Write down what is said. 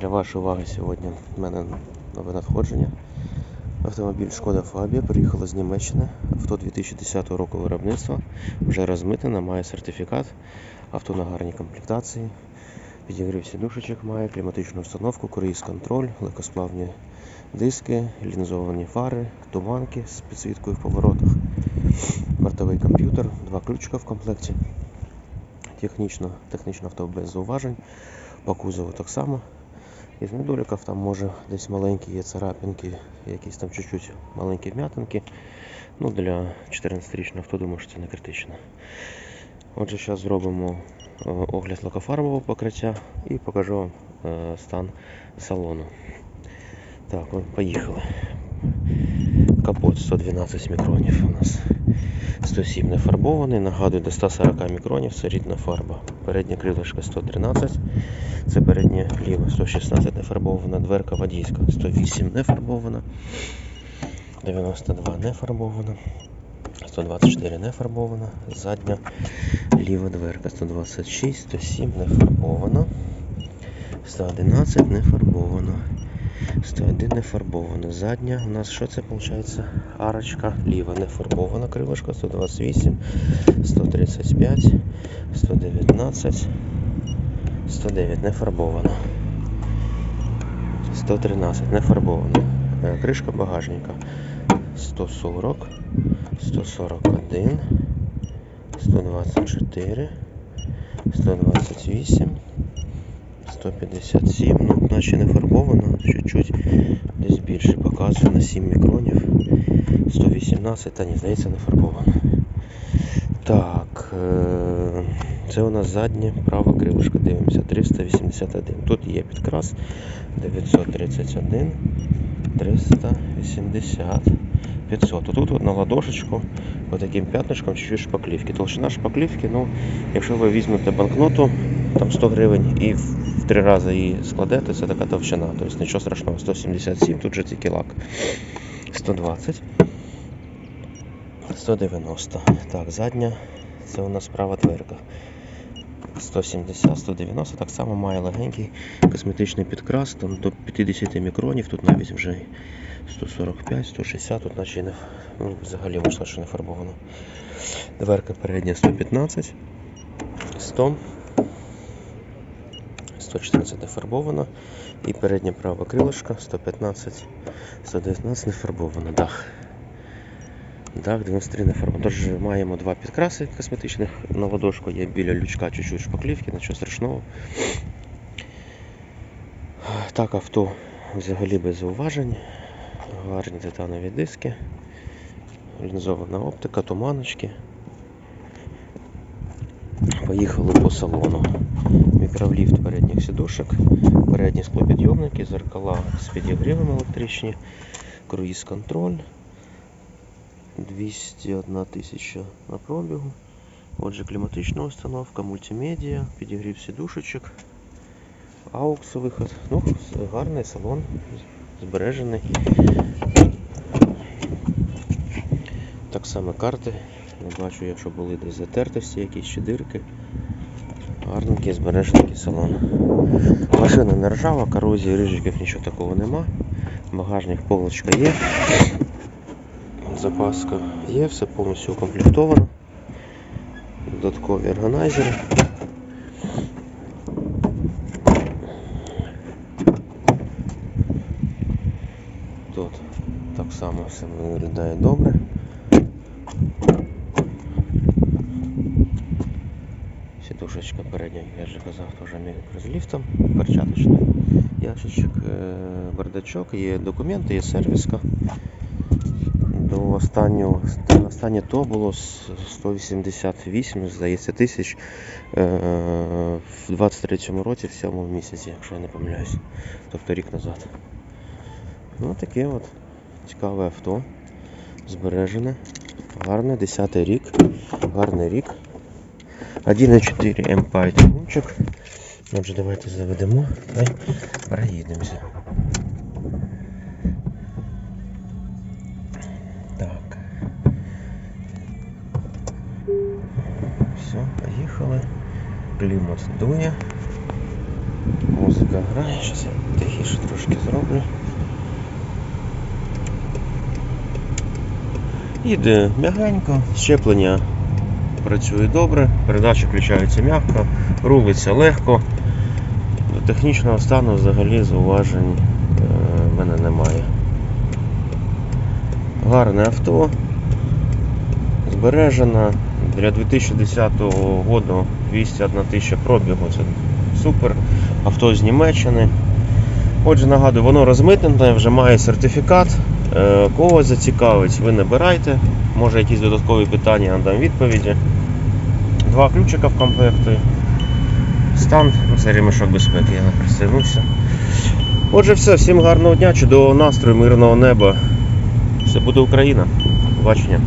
Для вашої уваги сьогодні в мене нове надходження. Автомобіль Шкода Фабія приїхала з Німеччини. Авто 2010 року виробництва. Вже розмитнена, має сертифікат. Авто на гарній комплектації. Підігрів сідушечок має, кліматичну установку, круїз контроль, легкосплавні диски, лінзовані фари, туманки з підсвіткою в поворотах, бортовий комп'ютер, два ключика в комплекті. Технічно, технічне авто без зауважень. По кузову так само. Із недоліків там може десь маленькі є царапинки, якісь там чуть-чуть маленькі вм'ятинки. Ну, для 14-річного авто думаю, що це не критично. Отже, зараз зробимо е, огляд лакофарбового покриття і покажу вам е, стан салону. Так, поїхали. Капот 112 мікронів у нас. 107 не фарбований, нагадую, до 140 мікронів це рідна фарба. Переднє крилишко 113, це переднє ліве 116 не фарбована, дверка водійська 108 не фарбована, 92 не фарбована, 124 не фарбована, задня ліва дверка 126, 107 не фарбована, 111 не фарбована. 101 не фарбована. Задня у нас що це виходить? Арочка ліва не фарбована крилишко 128, 135, 119, 109 не фарбована. 113 не фарбована. Е, Кришка багажника 140, 141, 124, 128. 157, ну, наче не фарбовано, чуть-чуть десь більше показує на 7 мікронів. 118, та ні, здається, не фарбовано. Так, е, це у нас заднє право крилишко, дивимося, 381. Тут є підкрас 931, 380, 500. Тут от на ладошечку отаким п'ятничком чуть-чуть шпаклівки. Толщина шпаклівки, ну, якщо ви візьмете банкноту, там 100 гривень і в три рази її складете, це така товщина. Тобто нічого страшного, 177, тут же тільки лак. 120. 190. Так, задня, це у нас права дверка. 170, 190, так само має легенький косметичний підкрас, там до 50 мікронів, тут навіть вже 145, 160, тут наче не, ну, взагалі вийшло, що не фарбовано. Дверка передня 115, 100. 114 не фарбована. І переднє праве крилишко 115, 119 не фарбовано. Дах. Дах 93 не фарбовано. Тож маємо два підкраси косметичних на ладошку. Є біля лючка чуть-чуть шпаклівки, нічого страшного. Так, авто взагалі без зауважень. Гарні титанові диски. Лінзована оптика, туманочки. Поїхали по салону. Мікроліфт передніх сідушок, передні склопідйомники, зеркала з підігрівом електричні, круїз контроль. 201 тисяча на пробігу. Отже, кліматична установка, мультимедіа, підігрів сідушечок, аукс виход. Ну, гарний салон, збережений. Так само карти. Не бачу, якщо були десь затертості, якісь ще дирки. Гарненький збережений салон. Машина не ржава, корозії, рижиків нічого такого нема. Багажник полочка є. Запаска є, все повністю укомплектовано. Додаткові органайзери. Тут так само все виглядає добре. Сідушечка передня, я вже казав, теж з ліфтом, перчаточний ящичок, е, бардачок, є документи, є сервіска. До останнього, останнє то було 188, здається, тисяч е, в 23-му році, в 7 місяці, якщо я не помиляюсь. Тобто рік назад. Ну таке от цікаве авто, збережене, гарне, 10 рік, гарний рік. 1,4 Empire двигунчик. Отже, давайте заведемо та проїдемося. Все, поїхали. Клімат дує. Музика грає, зараз я тихіше трошки зроблю. Їде м'ягенько, щеплення працює добре, передача включається м'яко, рулиться легко. До технічного стану взагалі зауважень е, в мене немає. Гарне авто, збережено. Для 2010 року 201 тисяча пробігу. Це супер. Авто з Німеччини. Отже, нагадую, воно розмитнене, вже має сертифікат. Е, Кого зацікавить, ви набирайте. Може якісь додаткові питання, надам відповіді. Два ключика в комплекті. Стан, ну, це ремешок безпеки, я не пристегнувся. Отже, все, всім гарного дня, чудового настрою, мирного неба. Все буде Україна. Побачення.